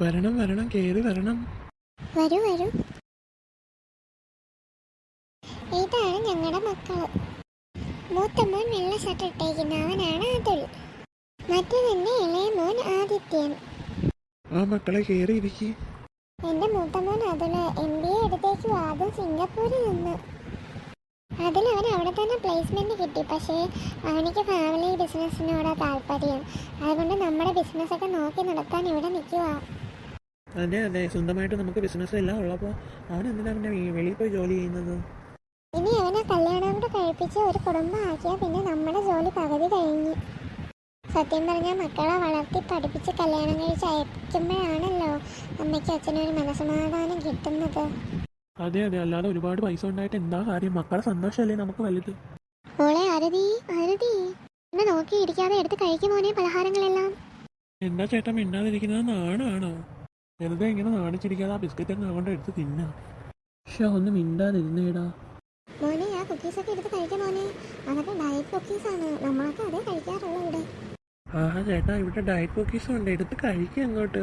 വരണം വരണം കേറി വരണം. വരൂ വരൂ. ഇതാണ് ഞങ്ങളുടെ മക്കൾ മൂത്ത മോൻ വെള്ള ഷർട്ട് ഇട്ടേക്കുന്ന. അവനാണ് അതുൽ. മറ്റേതന്നെ ഇളയ മോൻ ആദിത്യൻ. ആ മക്കളെ കേറി ഇരിക്കി. എന്റെ മൂത്ത മോൻ അതുൽ എം ബി എ എടുത്തേക്ക് ആദ്യം സിംഗപ്പൂരിൽ നിന്ന്. അതിൽ അവൻ അവിടെ തന്നെ പ്ലേസ്മെന്റ് കിട്ടി. പക്ഷേ അവനിക്ക് ഫാമിലി ബിസിനസ്സിനോടാ താല്പര്യം. അതുകൊണ്ട് നമ്മുടെ ബിസിനസ്സൊക്കെ നോക്കി നടത്താൻ ഇവിടെ നിൽക്കുക അതെ അതെ. സ്വന്തമായിട്ട് നമുക്ക് ബിസിനസ് എല്ലാം ഉള്ളപ്പോൾ അവൻ എന്തിനാ പിന്നെ വെളിയിൽ പോയി ജോലി ചെയ്യുന്നത്? ഇനി അവനെ കല്യാണം കൂടെ കഴിപ്പിച്ച് ഒരു കുടുംബം ആക്കിയാൽ പിന്നെ നമ്മുടെ ജോലി പകുതി കഴിഞ്ഞു. സത്യം പറഞ്ഞാൽ മക്കളെ വളർത്തി പഠിപ്പിച്ച് കല്യാണം കഴിച്ച് അയക്കുമ്പോഴാണല്ലോ അമ്മയ്ക്കും അച്ഛനും ഒരു മനസ്സമാധാനം കിട്ടുന്നത്. അതെ അതെ. അല്ലാതെ ഒരുപാട് പൈസ ഉണ്ടായിട്ട് എന്താ കാര്യം? മക്കളെ സന്തോഷമല്ലേ നമുക്ക് വലുത്? മോളെ അരുതി അരുതി. എന്നെ നോക്കി ഇരിക്കാതെ എടുത്ത് കഴിക്കുമോനെ പലഹാരങ്ങളെല്ലാം. എന്താ ചേട്ടൻ മിണ്ടാതിരിക്കുന്നത് നാണാണോ വെറുതെ ഇങ്ങനെ നാണിച്ചിരിക്കാതെ ആ ബിസ്ക്കറ്റ് അങ്ങ് അങ്ങോട്ട് എടുത്ത് തിന്നാ. പക്ഷെ ഒന്ന് മിണ്ടാതിരുന്നേടാ. മോനെ ആ കുക്കീസൊക്കെ എടുത്ത് കഴിക്കാം മോനെ. അതൊക്കെ ഡയറ്റ് ആണ്. നമ്മളൊക്കെ അതേ കഴിക്കാറുള്ളൂ ഇവിടെ. ആ ചേട്ടാ ഇവിടെ ഡയറ്റ് കുക്കീസ് ഉണ്ട്. എടുത്ത് കഴിക്കുക അങ്ങോട്ട്.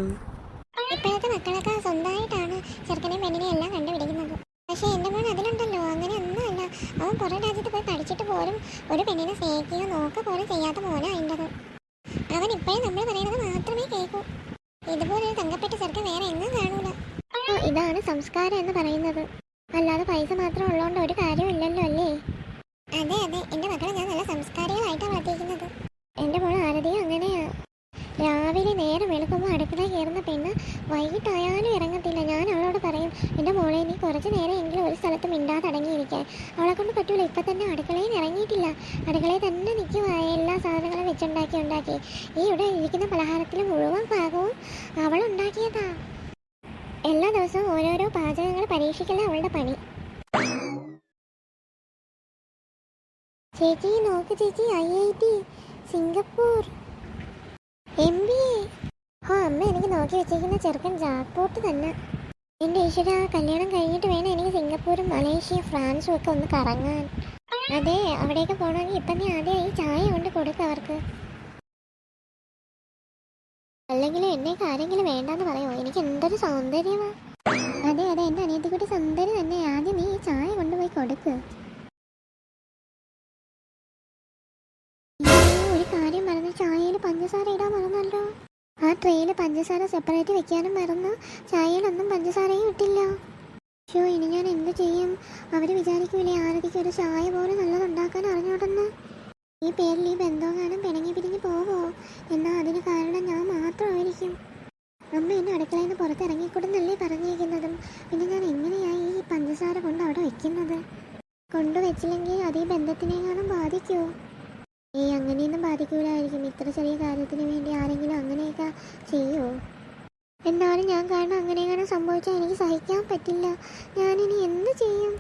ഇപ്പോഴത്തെ മക്കളൊക്കെ സ്വന്തമായിട്ടാണ് ചെറുക്കനെയും പെണ്ണിനെയും എല്ലാം കണ്ടുപിടിക്കുന്നത്. പക്ഷേ എന്റെ മോൻ അതിലുണ്ടല്ലോ. അങ്ങനെ ഒന്നുമല്ല അവൻ പുറം രാജ്യത്ത് പോയി പഠിച്ചിട്ട് പോലും ഒരു പെണ്ണിനെ സ്നേഹിക്കുകയോ നോക്കുക പോലും ചെയ്യാത്ത മോനാ അതിന്റെത്. അവൻ ഇപ്പോഴും നമ്മൾ പറയുന്നത് മാത്രമേ കേൾക്കൂ സംസ്കാരം എന്ന് പറയുന്നത്. അല്ലാതെ പൈസ മാത്രം ഉള്ളതുകൊണ്ട് ഒരു കാര്യമില്ലല്ലോ അല്ലേ? അതെ അതെ. എന്റെ മക്കളെ ഞാൻ നല്ല സംസ്കാരികളായിട്ടാണ് വളർത്തിയിരിക്കുന്നത്. എന്റെ മോൾ ആരതിയും അങ്ങനെയാ. രാവിലെ നേരം വെളുക്കുമ്പോൾ അടുക്കള കയറുന്ന പെണ്ണ് വൈകിട്ടായാലും ഇറങ്ങത്തില്ല. ഞാൻ അവളോട് പറയും എന്റെ മോളെ നീ കുറച്ച് നേരം എങ്കിലും ഒരു സ്ഥലത്ത് മിണ്ടാതെ അടങ്ങിയിരിക്കാൻ. അവളെ കൊണ്ട് പറ്റൂല. ഇപ്പം തന്നെ അടുക്കളയിൽ ഇറങ്ങിയിട്ടില്ല. അടുക്കളയിൽ തന്നെ നിൽക്കുക എല്ലാ സാധനങ്ങളും വെച്ചുണ്ടാക്കി ഉണ്ടാക്കി. ഈ ഇവിടെ ഇരിക്കുന്ന പലഹാരത്തിൽ മുഴുവൻ ഭാഗവും ദിവസവും ഓരോരോ പാചകങ്ങൾ പരീക്ഷിക്കുന്ന അവളുടെ പണി. ചേച്ചി നോക്ക് ചേച്ചി I I T Singapore. M B A. ആ അമ്മ എനിക്ക് നോക്കി വെച്ചേക്കുന്ന ചെറുക്കൻ ജാക്ക്പോട്ട് തന്നെ. എന്റെ ഈശ്വര കല്യാണം കഴിഞ്ഞിട്ട് വേണം എനിക്ക് സിംഗപ്പൂരും മലേഷ്യ ഫ്രാൻസും ഒക്കെ ഒന്ന് കറങ്ങാൻ. അതെ അവിടെയൊക്കെ പോകണമെങ്കിൽ ഇപ്പം നീ ആദ്യം ഈ ചായ കൊണ്ട് കൊടുക്ക അവർക്ക്. അല്ലെങ്കിലും എന്നേക്ക് ആരെങ്കിലും വേണ്ടെന്ന് പറയുമോ എനിക്ക് എന്തൊരു സൗന്ദര്യമാ. അതെ അതെ. എന്റെ അനിയത്തിക്കുട്ടി സുന്ദരി തന്നെ. ആദ്യം നീ ഈ ചായ കൊണ്ടുപോയി കൊടുക്ക്. ഒരു കാര്യം മറന്നു ചായയിൽ പഞ്ചസാര ഇടാൻ മറന്നല്ലോ. ആ ട്രെയിൽ പഞ്ചസാര സെപ്പറേറ്റ് വെക്കാനും മറന്നു ചായയിലൊന്നും പഞ്ചസാരയും ഇട്ടില്ല. ഷോ ഇനി ഞാൻ എന്ത് ചെയ്യും? അവർ വിചാരിക്കൂലേ ആരതിക്ക് ഒരു ചായ പോലും നല്ലതുണ്ടാക്കാൻ അറിഞ്ഞോട്ടെന്ന്. ഈ പേരിൽ ഈ ബന്ധവങ്ങാനും പിണങ്ങി പിരിഞ്ഞ് പോവോ? എന്നാൽ അതിന് കാരണം ഞാൻ അമ്മ എന്നെ അടുക്കളയിൽ നിന്ന് പുറത്തിറങ്ങിക്കൂടുന്നല്ലേ പറഞ്ഞേക്കുന്നതും പിന്നെ ഞാൻ എങ്ങനെയായി ഈ പഞ്ചസാര കൊണ്ട് അവിടെ വെക്കുന്നത്? കൊണ്ടുവച്ചില്ലെങ്കിൽ അത് ഈ ബന്ധത്തിനെങ്ങാനും ബാധിക്കുമോ ഏയ് അങ്ങനെയൊന്നും ബാധിക്കൂലായിരിക്കും. ഇത്ര ചെറിയ കാര്യത്തിന് വേണ്ടി ആരെങ്കിലും അങ്ങനെയൊക്കെ ചെയ്യുമോ എന്നാലും ഞാൻ കാരണം അങ്ങനെയെങ്ങനെ സംഭവിച്ചാൽ എനിക്ക് സഹിക്കാൻ പറ്റില്ല. ഞാനിനി എന്ത് ചെയ്യും?